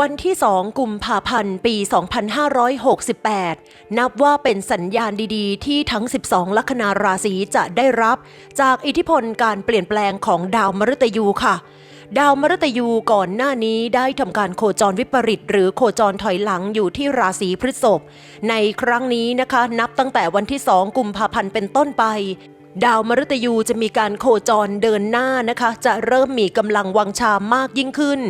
วันที่ 2 กุมภาพันธ์ ปี 2568 นับว่าเป็นสัญญาณดีๆ ที่ทั้ง 12 ลัคนาราศีจะได้รับ จากอิทธิพลการเปลี่ยนแปลงของดาวมฤตยูค่ะ ดาวมฤตยูก่อนหน้านี้ได้ทำการโคจรวิปริต หรือโคจรถอยหลังอยู่ที่ราศีพฤษภ ในครั้งนี้นะคะ นับตั้งแต่วันที่ 2 กุมภาพันธ์เป็นต้นไป ดาวมฤตยูจะมีการโคจรเดินหน้านะคะ จะเริ่มมีกำลังวังชามากยิ่งขึ้น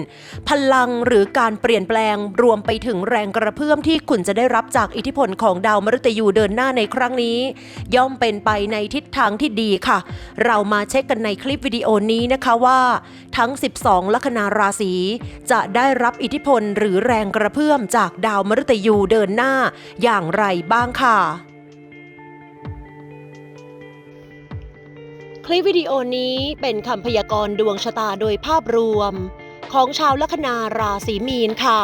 พลังหรือการเปลี่ยนแปลงรวมไปถึงแรงกระเพื่อมที่คุณจะได้รับจากอิทธิพลของดาวมฤตยูเดินหน้าในครั้งนี้ ย่อมเป็นไปในทิศทางที่ดีค่ะ เรามาเช็คกันในคลิปวิดีโอนี้นะคะว่า ทั้ง 12 ลัคนาราศีจะได้รับอิทธิพลหรือแรงกระเพื่อมจากดาวมฤตยูเดินหน้า อย่างไรบ้างค่ะ คลิปวิดีโอนี้เป็นคำพยากรณ์ดวงชะตาโดยภาพรวม ของชาวลัคนาราศีมีนค่ะ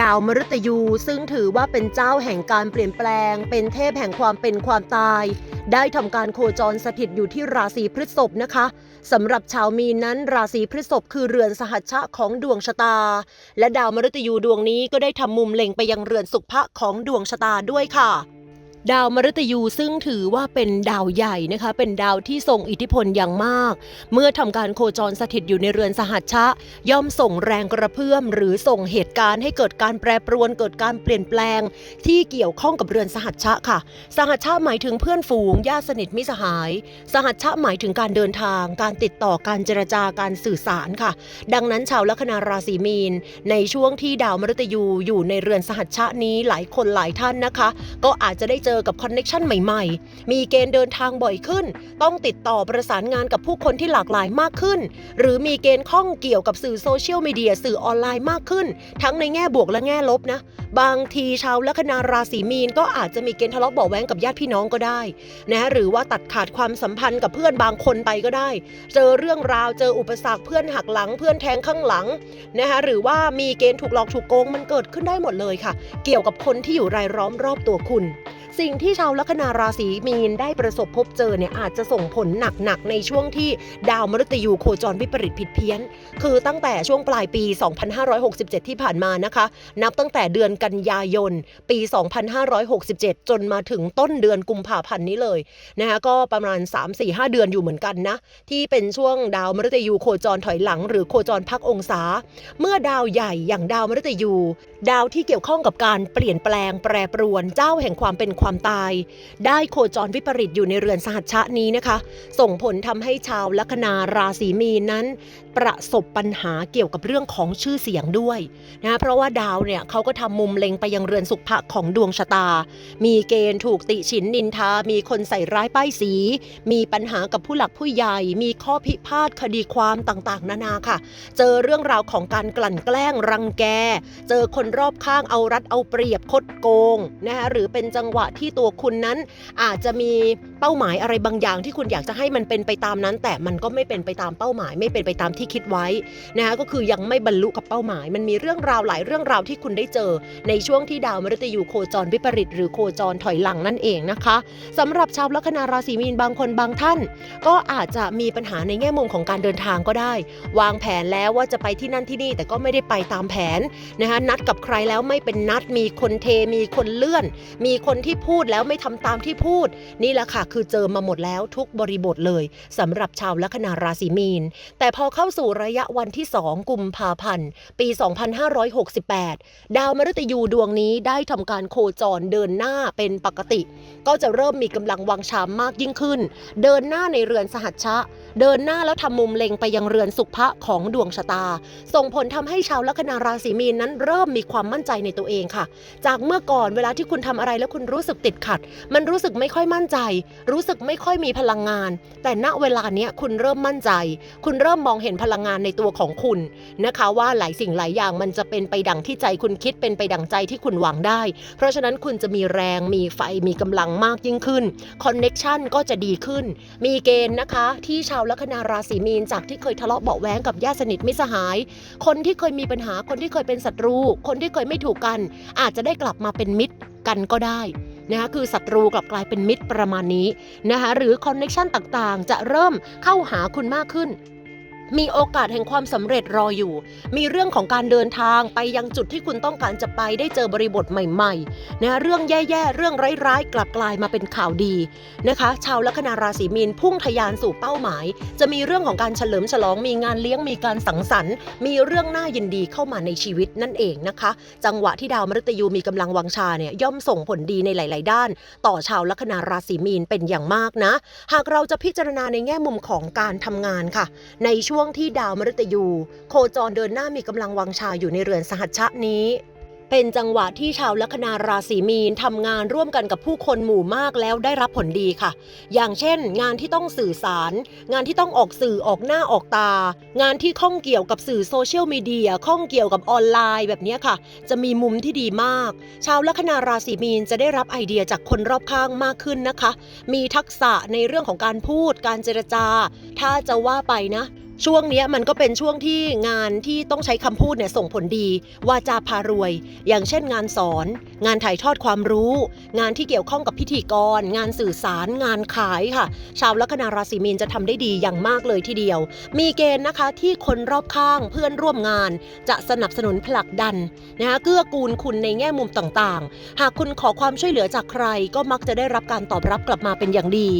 ดาวมฤตยูซึ่งถือว่าเป็นเจ้าแห่งการเปลี่ยนแปลง เป็นเทพแห่งความเป็นความตาย ได้ทำการโคจรสถิตอยู่ที่ราศีพฤษภนะคะสำหรับชาวมีนนั้นราศีพฤษภคือเรือนสหัชชะของดวงชะตา และดาวมฤตยูดวงนี้ก็ได้ทำมุมเล็งไปยังเรือนสุภะของดวงชะตาด้วยค่ะ ดาวมฤตยูซึ่งถือว่าเป็นดาวใหญ่นะคะ เป็นดาวที่ส่งอิทธิพลอย่างมาก เมื่อทำการโคจรสถิตอยู่ในเรือนสหัชชะ ย่อมส่งแรงกระเพื่อม หรือส่งเหตุการณ์ให้เกิดการแปรปรวน เกิดการเปลี่ยนแปลง ที่เกี่ยวข้องกับเรือนสหัชชะค่ะ สหัชชะหมายถึงเพื่อนฝูงญาติสนิทมิสหาย สหัชชะหมายถึงการเดินทาง การติดต่อการเจรจาการสื่อสารค่ะ ดังนั้นชาวลัคนาราศีมีน ในช่วงที่ดาวมฤตยูอยู่ในเรือนสหัชชะนี้หลายคนหลายท่านนะคะ ก็อาจจะได้เจอกับคอนเน็ชันใหม่ๆ มีเกณฑ์เดินทางบ่อยขึ้น ต้องติดต่อประสานงานกับผู้คนที่หลากหลายมากขึ้น หรือมีเกณฑ์ข้องเกี่ยวกับสื่อโซเชียลมีเดียสื่อออนไลน์มากขึ้น ทั้งในแง่บวกและแง่ลบนะ บางทีชาวลัคนาราศีมีนก็อาจจะมีเกณฑ์ทะเลาะเบาะแว้งกับญาติพี่น้องก็ได้นะหรือว่าตัดขาดความสัมพันธ์กับเพื่อนบางคนไปก็ได้ เจอเรื่องราวเจออุปสรรคเพื่อนหักหลังเพื่อนแทงข้างหลังนะคะหรือว่ามีเกณฑ์ถูกหลอกถูกโกงมันเกิดขึ้นได้หมดเลยค่ะ เกี่ยวกับคนที่อยู่รายล้อมรอบตัวคุณ สิ่งที่ชาวลัคนาราศีมีนได้ประสบพบเจอเนี่ยอาจจะส่งผลหนักๆในช่วงที่ดาวมฤตยูโคจรวิปริตผิดเพี้ยน คือตั้งแต่ช่วงปลายปี 2567 ที่ผ่านมานะคะ นับตั้งแต่เดือนกันยายน ปี 2567 จนมาถึงต้นเดือนกุมภาพันธ์นี้เลยนะคะก็ประมาณ 3-4-5 เดือนอยู่เหมือนกันนะ ที่เป็นช่วงดาวมฤตยูโคจรถอยหลัง หรือโคจรพักองศา เมื่อดาวใหญ่อย่างดาวมฤตยู ดาวที่เกี่ยวข้องกับการเปลี่ยนแปลงแปรปรวนเจ้าแห่งความเป็นความตาย ได้โคจรวิปริตอยู่ในเรือนสหัชชะนี้นะคะ ส่งผลทำให้ชาวลัคนาราศีมีนนั้น ประสบปัญหาเกี่ยวกับเรื่องของชื่อเสียงด้วยนะเพราะว่าดาวเนี่ยเขาก็ทำมุมเล็งไปยังเรือนสุภะของดวงชะตา มีเกณฑ์ถูกติฉินนินทา มีคนใส่ร้ายป้ายสี มีปัญหากับผู้หลักผู้ใหญ่ มีข้อพิพาทคดีความต่างๆ นานาค่ะ เจอเรื่องราวของการกลั่นแกล้งรังแก เจอคนรอบข้างเอารัดเอาเปรียบคดโกงนะคะหรือเป็นจังหวะที่ตัวคุณนั้นอาจจะมีเป้าหมายอะไรบางอย่าง ที่คุณอยากจะให้มันเป็นไปตามนั้น แต่มันก็ไม่เป็นไปตามเป้าหมาย ไม่เป็นไปตามที่คิดไว้นะคะก็คือยังไม่บรรลุกับเป้าหมาย มันมีเรื่องราวหลายเรื่องราวที่คุณได้เจอ ในช่วงที่ดาวมฤตยูโคจรวิปริตหรือโคจรถอยหลังนั่นเองนะคะสำหรับชาวลัคนาราศีมีนบางคนบางท่าน ก็อาจจะมีปัญหาในแง่มุมของการเดินทางก็ได้ วางแผนแล้วว่าจะไปที่นั่นที่นี่แต่ก็ไม่ได้ไปตามแผนนะคะนัดกับใครแล้วไม่เป็นนัดมีคนเทมีคนเลื่อน มีคนที่พูดแล้วไม่ทำตามที่พูด นี่แหละค่ะคือเจอมาหมดแล้วทุกบริบทเลยสำหรับชาวลัคนาราศีมีน แต่พอเข้าสู่ระยะวันที่ 2 กุมภาพันธ์ ปี 2568 ดาวมฤตยูดวงนี้ได้ทำการโคจรเดินหน้าเป็นปกติ ก็จะเริ่มมีกำลังวังชามมากยิ่งขึ้น เดินหน้าในเรือนสหัชชะ เดินหน้าแล้วทำมุมเล็งไปยังเรือนสุภะของดวงชะตา ส่งผลทำให้ชาวลัคนาราศีมีนนั้นเริ่มมีความมั่นใจในตัวเองค่ะ จากเมื่อก่อนเวลาที่คุณทำอะไรแล้วคุณรู้สึกติดขัด มันรู้สึกไม่ค่อยมั่นใจ รู้สึกไม่ค่อยมีพลังงาน แต่ณเวลาเนี้ยคุณเริ่มมั่นใจ คุณเริ่มมองเห็นพลังงานในตัวของคุณนะคะ ว่าหลายสิ่งหลายอย่างมันจะเป็นไปดังที่ใจคุณคิดเป็นไปดังใจที่คุณหวังได้ เพราะฉะนั้นคุณจะมีแรงมีไฟมีกำลังมากยิ่งขึ้นคอนเน็กชันก็จะดีขึ้น มีเกณฑ์นะคะ ที่ชาวลัคนาราศีมีนจากที่เคยทะเลาะเบาแว้งกับญาติสนิทมิสหาย คนที่เคยมีปัญหาคนที่เคยเป็นศัตรู คนที่เคยไม่ถูกกัน อาจจะได้กลับมาเป็นมิตรกันก็ได้ นะคะคือศัตรูกลับกลายเป็นมิตรประมาณนี้นะคะหรือคอนเน็ชันต่างๆ จะเริ่มเข้าหาคุณมากขึ้น มีโอกาสแห่งความสำเร็จรออยู่ มีเรื่องของการเดินทางไปยังจุดที่คุณต้องการจะไปได้เจอบริบทใหม่ๆนะเรื่องแย่ๆ เรื่องร้ายๆ กลับกลายมาเป็นข่าวดีนะคะ ชาวลัคนาราศีมีนพุ่งทะยานสู่เป้าหมาย จะมีเรื่องของการเฉลิมฉลอง มีงานเลี้ยง มีการสังสรรค์ มีเรื่องน่ายินดีเข้ามาในชีวิตนั่นเองนะคะ จังหวะที่ดาวมฤตยูมีกำลังวังชาเนี่ยย่อมส่งผลดีในหลาย ๆ ด้าน ต่อชาวลัคนาราศีมีนเป็นอย่างมากนะ หากเราจะพิจารณาในแง่มุมของการทำงานค่ะ ในช่วงวงที่ดาวมฤตยู โคจรเดินหน้ามีกำลังวังชาอยู่ในเรือนสหัชชะนี้ เป็นจังหวะที่ชาวลัคนาราศีมีนทำงานร่วมกันกับผู้คนหมู่มากแล้วได้รับผลดีค่ะ อย่างเช่น งานที่ต้องสื่อสาร งานที่ต้องออกสื่อออกหน้าออกตา งานที่ข้องเกี่ยวกับสื่อโซเชียลมีเดียข้องเกี่ยวกับออนไลน์แบบนี้ค่ะ จะมีมุมที่ดีมาก ชาวลัคนาราศีมีนจะได้รับไอเดียจากคนรอบข้างมากขึ้นนะคะ มีทักษะในเรื่องของการพูด การเจรจา ถ้าจะว่าไปนะ ช่วงนี้มันก็เป็นช่วงที่งานที่ต้องใช้คำพูดเนี่ยส่งผลดีวาจาพารวย อย่างเช่นงานสอน งานถ่ายทอดความรู้ งานที่เกี่ยวข้องกับพิธีกร งานสื่อสารงานขายค่ะ ชาวลัคนาราศีมีนจะทำได้ดีอย่างมากเลยทีเดียว มีเกณฑ์นะคะที่คนรอบข้างเพื่อนร่วมงาน จะสนับสนุนผลักดันนะคะเกื้อกูลคุณในแง่มุมต่างๆ หากคุณขอความช่วยเหลือจากใคร ก็มักจะได้รับการตอบรับกลับมาเป็นอย่างดี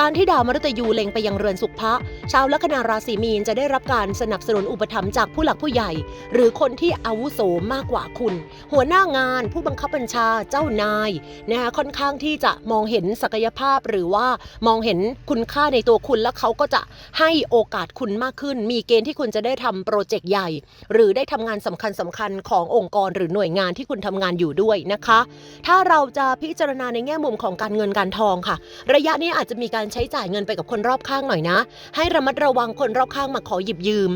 การที่ดาวมฤตยูเล็งไปยังเรือนสุภะชาวลัคนาราศีมีนจะได้รับการสนับสนุนอุปถัมภ์จากผู้หลักผู้ใหญ่ หรือคนที่อาวุโสมากกว่าคุณ หัวหน้างานผู้บังคับบัญชาเจ้านายนะคะค่อนข้างที่จะมองเห็นศักยภาพหรือว่ามองเห็นคุณค่าในตัวคุณ แล้วเขาก็จะให้โอกาสคุณมากขึ้น มีเกณฑ์ที่คุณจะได้ทำโปรเจกต์ใหญ่ หรือได้ทำงานสำคัญสำคัญๆขององค์กรหรือหน่วยงานที่คุณทำงานอยู่ด้วยนะคะ ถ้าเราจะพิจารณาในแง่มุมของการเงินการทองค่ะ ระยะนี้อาจจะมีการใช้จ่ายเงินไปกับคนรอบข้างหน่อยนะ ให้ระมัดระวังคนรอบข้างมาขอหยิบยืม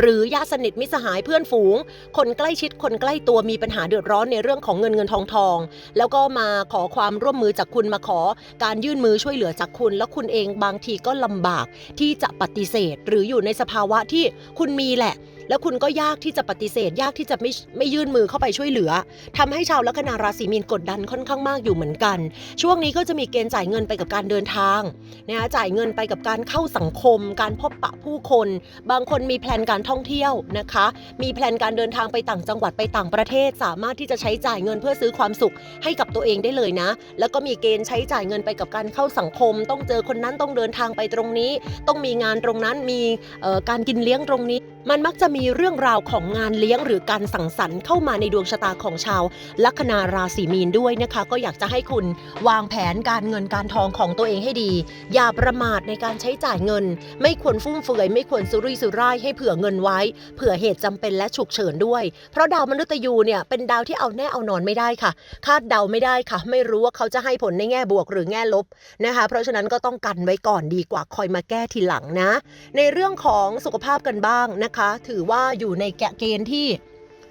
หรือญาติสนิทมิสหายเพื่อนฝูง คนใกล้ชิดคนใกล้ตัวมีปัญหาเดือดร้อนในเรื่องของเงินเงินทองทอง แล้วก็มาขอความร่วมมือจากคุณมาขอการยื่นมือช่วยเหลือจากคุณ แล้วคุณเองบางทีก็ลำบากที่จะปฏิเสธ หรืออยู่ในสภาวะที่คุณมีแหละ แล้วคุณก็ยากที่จะปฏิเสธ ยากที่จะไม่ไม่ยื่นมือเข้าไปช่วยเหลือทำให้ชาวลัคนาราศีมีนกดดันค่อนข้างมากอยู่เหมือนกัน ช่วงนี้ก็จะมีเกณฑ์จ่ายเงินไปกับการเดินทางนะคะจ่ายเงินไปกับการเข้าสังคม การพบปะผู้คน บางคนมีแพลนการท่องเที่ยวนะคะ มีแพลนการเดินทางไปต่างจังหวัดไปต่างประเทศ สามารถที่จะใช้จ่ายเงินเพื่อซื้อความสุขให้กับตัวเองได้เลยนะ แล้วก็มีเกณฑ์ใช้จ่ายเงินไปกับการเข้าสังคม ต้องเจอคนนั้นต้องเดินทางไปตรงนี้ ต้องมีงานตรงนั้นมีการกินเลี้ยงตรงนี้ มันมักจะมีเรื่องราวของงานเลี้ยงหรือการสังสรรค์เข้ามาในดวงชะตาของชาว ลัคนาราศีมีนด้วยนะคะ ก็อยากจะให้คุณวางแผนการเงินการทองของตัวเองให้ดี อย่าประมาทในการใช้จ่ายเงิน ไม่ควรฟุ่มเฟือย ไม่ควรสุรุ่ยสุร่ายให้เผื่อเงินไว้ เผื่อเหตุจำเป็นและฉุกเฉินด้วย เพราะดาวมฤตยูเนี่ยเป็นดาวที่เอาแน่เอานอนไม่ได้ค่ะ คาดเดาไม่ได้ค่ะ ไม่รู้ว่าเขาจะให้ผลในแง่บวกหรือแง่ลบนะคะ เพราะฉะนั้นก็ต้องกันไว้ก่อนดีกว่าคอยมาแก้ทีหลังนะ ในเรื่องของสุขภาพกันบ้างนะคะถือว่าอยู่ในแกะเกณฑ์ที่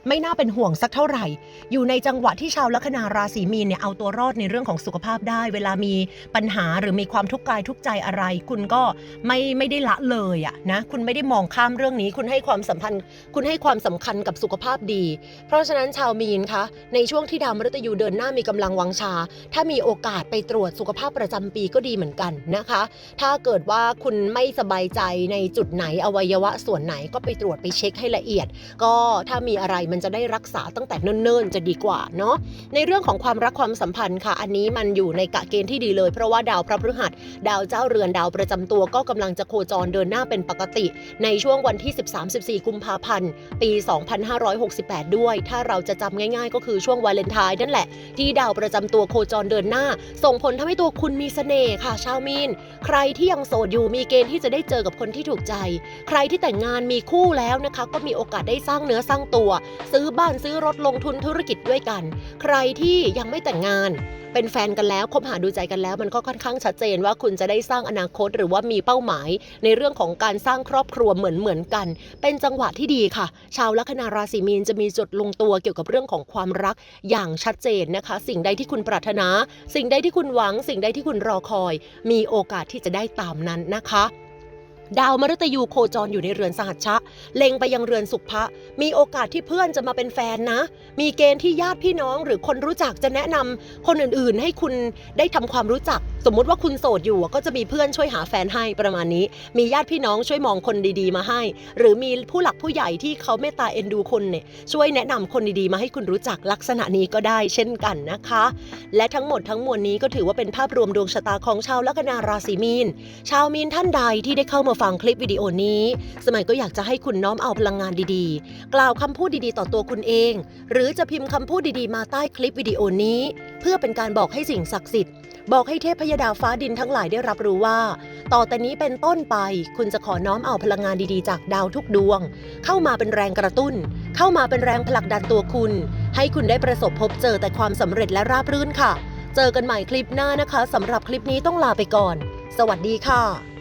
ไม่น่าเป็นห่วงสักเท่าไหร่ อยู่ในจังหวะที่ชาวลัคนาราศีมีนเนี่ยเอาตัวรอดในเรื่องของสุขภาพได้ เวลามีปัญหาหรือมีความทุกข์กายทุกใจอะไร คุณก็ไม่ไม่ได้ละเลยอะนะคุณไม่ได้มองข้ามเรื่องนี้ คุณให้ความสัมพันธ์ คุณให้ความสำคัญกับสุขภาพดี เพราะฉะนั้นชาวมีนคะในช่วงที่ดาวมฤตยูเดินหน้ามีกำลังวังชา ถ้ามีโอกาสไปตรวจสุขภาพประจำปีก็ดีเหมือนกันนะคะ ถ้าเกิดว่าคุณไม่สบายใจในจุดไหนอวัยวะส่วนไหนก็ไปตรวจไปเช็คให้ละเอียด ก็ถ้ามีอะไรมันจะได้รักษาตั้งแต่เนิ่นๆ จะดีกว่าเนาะในเรื่องของความรักความสัมพันธ์ค่ะ อันนี้มันอยู่ในกะเกณฑ์ที่ดีเลย เพราะว่าดาวพระพฤหัส ดาวเจ้าเรือนดาวประจำตัวก็กำลังจะโคจรเดินหน้าเป็นปกติ ในช่วงวันที่ 13-14 กุมภาพันธ์ ปี 2568 ด้วย ถ้าเราจะจำง่าย ๆ ก็คือช่วงวาเลนไทน์นั่นแหละ ที่ดาวประจำตัวโคจรเดินหน้า ส่งผลทำให้ตัวคุณมีเสน่ห์ค่ะ ชาวมีน ใครที่ยังโสดอยู่มีเกณฑ์ที่จะได้เจอกับคนที่ถูกใจ ใครที่แต่งงานมีคู่แล้วนะคะ ก็มีโอกาสได้สร้างเนื้อสร้างตัวซื้อบ้านซื้อรถลงทุนธุรกิจด้วยกัน ใครที่ยังไม่แต่งงาน เป็นแฟนกันแล้วคบหาดูใจกันแล้วมันก็ค่อนข้างชัดเจนว่าคุณจะได้สร้างอนาคตหรือว่ามีเป้าหมาย ในเรื่องของการสร้างครอบครัวเหมือนเหมือนกัน เป็นจังหวะที่ดีค่ะ ชาวลัคนาราศีมีนจะมีจุดลงตัวเกี่ยวกับเรื่องของความรักอย่างชัดเจนนะคะ สิ่งใดที่คุณปรารถนา สิ่งใดที่คุณหวัง สิ่งใดที่คุณรอคอย มีโอกาสที่จะได้ตามนั้นนะคะ ดาวมฤตยูโคจรอยู่ในเรือนสหัชชะ เล็งไปยังเรือนสุภะมีโอกาสที่เพื่อนจะมาเป็นแฟนนะ มีเกณฑ์ที่ญาติพี่น้องหรือคนรู้จักจะแนะนำคนอื่นๆ ให้คุณได้ทำความรู้จัก สมมุติว่าคุณโสดอยู่ก็จะมีเพื่อนช่วยหาแฟนให้ประมาณนี้ มีญาติพี่น้องช่วยมองคนดีๆ มาให้ หรือมีผู้หลักผู้ใหญ่ที่เขาเมตตาเอ็นดูคนเนี่ยช่วยแนะนำคนดีๆมาให้คุณรู้จักลักษณะนี้ก็ได้เช่นกันนะคะ และทั้งหมดทั้งมวลนี้ก็ถือว่าเป็นภาพรวมดวงชะตาของชาวลัคนาราศีมีน ชาวมีนท่านใดที่ได้เข้ามาฟังคลิปวิดีโอนี้ สมัยก็อยากจะให้คุณน้อมเอาพลังงานดีๆ กล่าวคำพูดดีๆ ต่อตัวคุณเอง หรือจะพิมพ์คำพูดดีๆ มาใต้คลิปวิดีโอนี้ เพื่อเป็นการบอกให้สิ่งศักดิ์สิทธิ์บอกให้เทพพยดาฟ้าดินทั้งหลายได้รับรู้ว่า ต่อแต่นี้เป็นต้นไป คุณจะขอน้อมเอาพลังงานดีๆ จากดาวทุกดวง เข้ามาเป็นแรงกระตุ้น เข้ามาเป็นแรงผลักดันตัวคุณ ให้คุณได้ประสบพบเจอแต่ความสำเร็จและราบรื่นค่ะ เจอกันใหม่คลิปหน้านะคะสำหรับคลิปนี้ต้องลาไปก่อน สวัสดีค่ะ